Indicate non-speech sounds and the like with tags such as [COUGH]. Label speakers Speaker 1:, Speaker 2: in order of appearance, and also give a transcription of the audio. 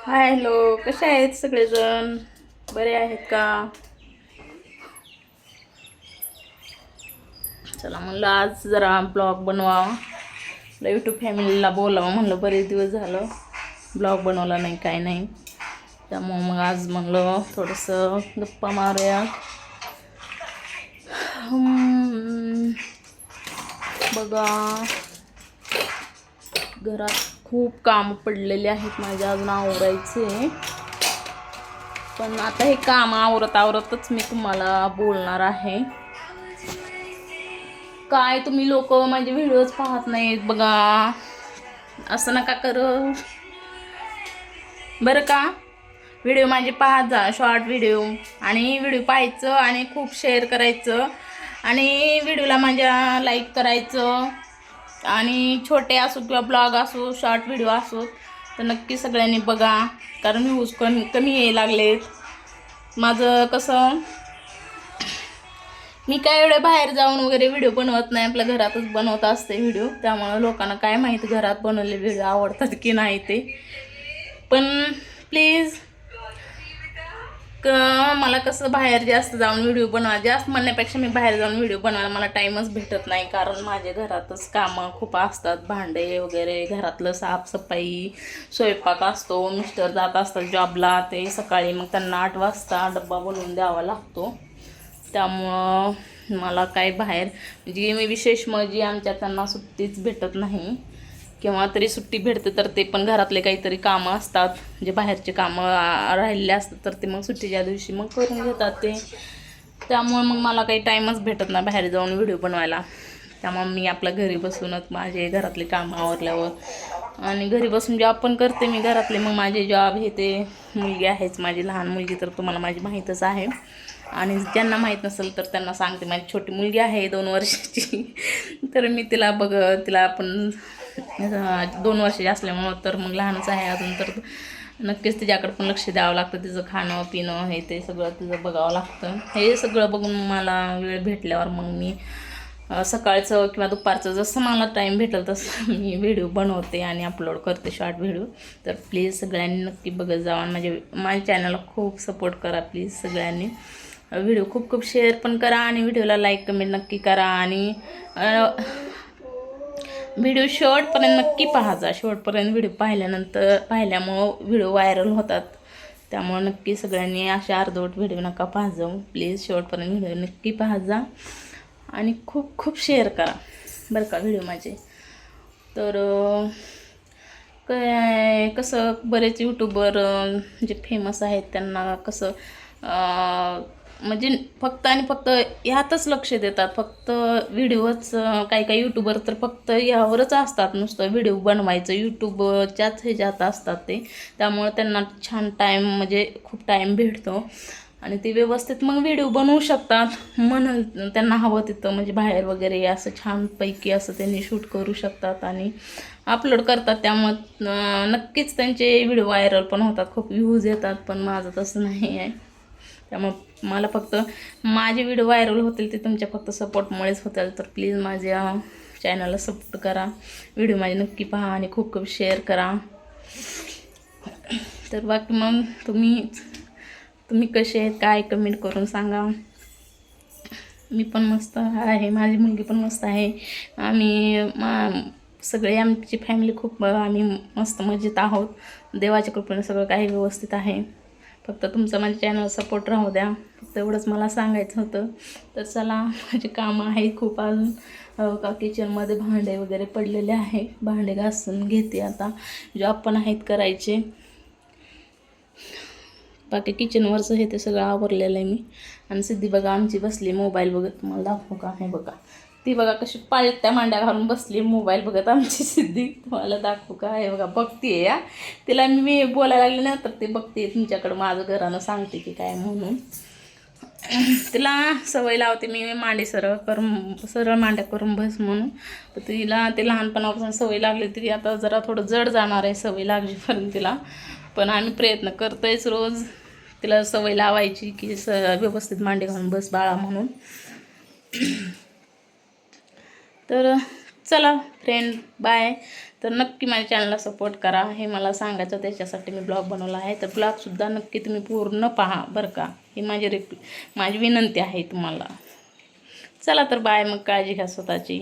Speaker 1: Hi hello कसे आहेत सगळेजण? बरे आहेत का? चला म्हणलं आज जरा ब्लॉग बनवा. यूट्यूब फॅमिलीला बोलावं म्हणलं बरेच दिवस झालं ब्लॉग बनवला नाही काय नाही. त्यामुळं मग आज म्हणलं थोडंसं गप्पा मारूया. बघा. घरात खूप काम पडलेले आहेत माझे अजून आवरायचे. पण आता हे काम आवरत आवरतच मी तुम्हाला बोलणार आहे. काय तुम्ही लोक माझे म्हणजे व्हिडिओज पाहत नाहीत बघा. असं नका कर. बरं का? व्हिडिओ माझे पाहत जा शॉर्ट व्हिडिओ आणि व्हिडिओ पाहायचं आणि खूप शेअर करायचं. आणि व्हिडिओला माझ्या लाईक करायचं. आणि छोटे असो किंवा ब्लॉग असो शॉर्ट व्हिडिओ असो तर नक्की सगळ्यांनी बघा. कारण व्ह्यूज कमी कमी यायला लागलेत. माझं कसं मी काय एवढे बाहेर जाऊन वगैरे व्हिडिओ बनवत नाही. आपल्या घरातच बनवत असते व्हिडिओ त्यामुळं लोकांना काय माहिती घरात बनवलेले व्हिडिओ आवडतात की नाही ते. पण प्लीज क मला कसं बाहेर जास्त जाऊन व्हिडिओ बनवा जास्त म्हणण्यापेक्षा मी बाहेर जाऊन व्हिडिओ बनवायला मला टाईमच भेटत नाही. कारण माझ्या घरातच कामं खूप असतात. भांडे वगैरे घरातलं साफसफाई स्वयंपाक असतो मिस्टर जात असतात जॉबला ते सकाळी मग त्यांना आठ वाजता डब्बा बनवून द्यावा लागतो. त्यामुळं मला काय बाहेर म्हणजे मी विशेष म्हणजे आमच्या त्यांना सुट्टीच भेटत नाही. किंवा तरी सुट्टी भेटते तर ते पण घरातले काहीतरी कामं असतात. जे बाहेरचे कामं राहिलेले असतात तर ते मग सुट्टीच्या दिवशी मग करून घेतात ते. त्यामुळे मग मला काही टाईमच भेटत नाही बाहेर जाऊन व्हिडिओ बनवायला. त्यामुळे मी आपल्या घरी बसूनच माझे घरातले कामं आवरल्यावर आणि घरी बसून जॉब पण करते मी घरातले. मग माझे जॉब हे ते मुलगी आहेच माझी लहान मुलगी तर तुम्हाला माझी माहीतच आहे. आणि ज्यांना माहीत नसेल तर त्यांना सांगते. माझी छोटी मुलगी आहे दोन वर्षाची. तर मी तिला बघ तिला आपण दोन वर्षाची असल्यामुळं तर मग लहानच आहे अजून तर नक्कीच तिच्याकडे पण लक्ष द्यावं लागतं तिचं खाणं पिणं हे ते सगळं तिचं बघावं लागतं. हे सगळं बघून मला वेळ भेटल्यावर मग मी सकाळचं किंवा दुपारचं जसं मला टाईम भेटेल तसं [LAUGHS] मी व्हिडिओ बनवते आणि अपलोड करते शॉर्ट व्हिडिओ तर प्लीज सगळ्यांनी नक्की बघत जावा माझ्या माझ्या चॅनलला खूप सपोर्ट करा प्लीज सगळ्यांनी. व्हिडिओ खूप खूप शेअर पण करा आणि व्हिडिओला लाईक कमेंट नक्की करा आणि व्हिडिओ शेवटपर्यंत नक्की पाहायचा शेवटपर्यंत व्हिडिओ पाहिल्यानंतर पाहिल्यामुळं व्हिडिओ व्हायरल होतात. त्यामुळं नक्की सगळ्यांनी अशा अर्धवट व्हिडिओ नका पाहत जाऊ प्लीज शेवटपर्यंत व्हिडिओ नक्की पाहा जा. आणि खूप खूप शेअर करा बरं का व्हिडिओ माझे. तर काय कसं बरेच यूट्यूबर जे फेमस आहेत त्यांना कसं म्हणजे फक्त आणि फक्त ह्यातच लक्ष देतात. फक्त व्हिडिओच काही काही यूट्यूबर तर फक्त यावरच असतात नुसतं व्हिडिओ बनवायचं. यूट्यूबच्याच ह्याच्यात असतात ते. त्यामुळे त्यांना छान टाईम म्हणजे खूप टाईम भेटतो. आणि ते व्यवस्थित मग व्हिडिओ बनवू शकतात. म्हणून त्यांना हवं तिथं म्हणजे बाहेर वगैरे असं छानपैकी असं त्यांनी शूट करू शकतात आणि अपलोड करतात. त्यामुळं नक्कीच त्यांचे व्हिडिओ व्हायरल पण होतात. खूप व्ह्यूज येतात पण माझं तसं नाही आहे. त्यामुळं मला फक्त माझे व्हिडिओ व्हायरल होतील ते तुमच्या फक्त सपोर्टमुळेच होतील. तर प्लीज माझ्या चॅनलला सपोर्ट करा. व्हिडिओ माझे नक्की पहा आणि खूप खूप शेअर करा. तर बाकी मग तुम्ही तुम्ही कसे आहेत काय कमेंट करून सांगा. मी पण मस्त आहे माझी मुलगी पण मस्त आहे. आम्ही मा सगळे आमची फॅमिली खूप आम्ही मस्त मजेत आहोत. देवाच्या कृपेने सगळं काही व्यवस्थित आहे. फक्त तुमचं माझ्या चॅनल सपोर्ट राहू द्या. फक्त एवढंच मला सांगायचं होतं. तर चला माझे कामं आहेत खूप अजून. का किचनमध्ये भांडे वगैरे पडलेले आहे. भांडे घासून घेते आता. जॉब पण आहेत करायचे. बाकी किचनवरचं हे ते सगळं आवरलेलं आहे मी. आणि सिद्धी बघा आमची बसली मोबाईल बघत. तुम्हाला दाखवू का? हे बघा. ती बघा कशी पाळत्या मांड्या घालून बसली मोबाईल बघत आमची सिद्धी. तुम्हाला दाखवू का? हे बघा बघतीये या. तिला मी बोलायला लागले ना तर ते बघते तुमच्याकडं. माझं घरानं सांगते की काय म्हणून. तिला सवय लावते मी मांडी सरळ करून सरळ मांड्या करून बस म्हणून. तर तिला ते लहानपणापासून सवय लागली तरी आता जरा थोडं जड जाणार आहे सवय लागली पण तिला. पण आम्ही प्रयत्न करतोयच रोज. तिला सवय लावायची की स व्यवस्थित मांडी घालून बस बाळा म्हणून. तर चला फ्रेंड बाय तर नक्की माझ्या चॅनलला सपोर्ट करा. हे मला सांगायचं त्याच्यासाठी मी ब्लॉग बनवला आहे. तर ब्लॉगसुद्धा नक्की तुम्ही पूर्ण पहा बरं का. ही माझी रिक माझी विनंती आहे तुम्हाला. चला तर बाय मग काळजी घ्या स्वतःची.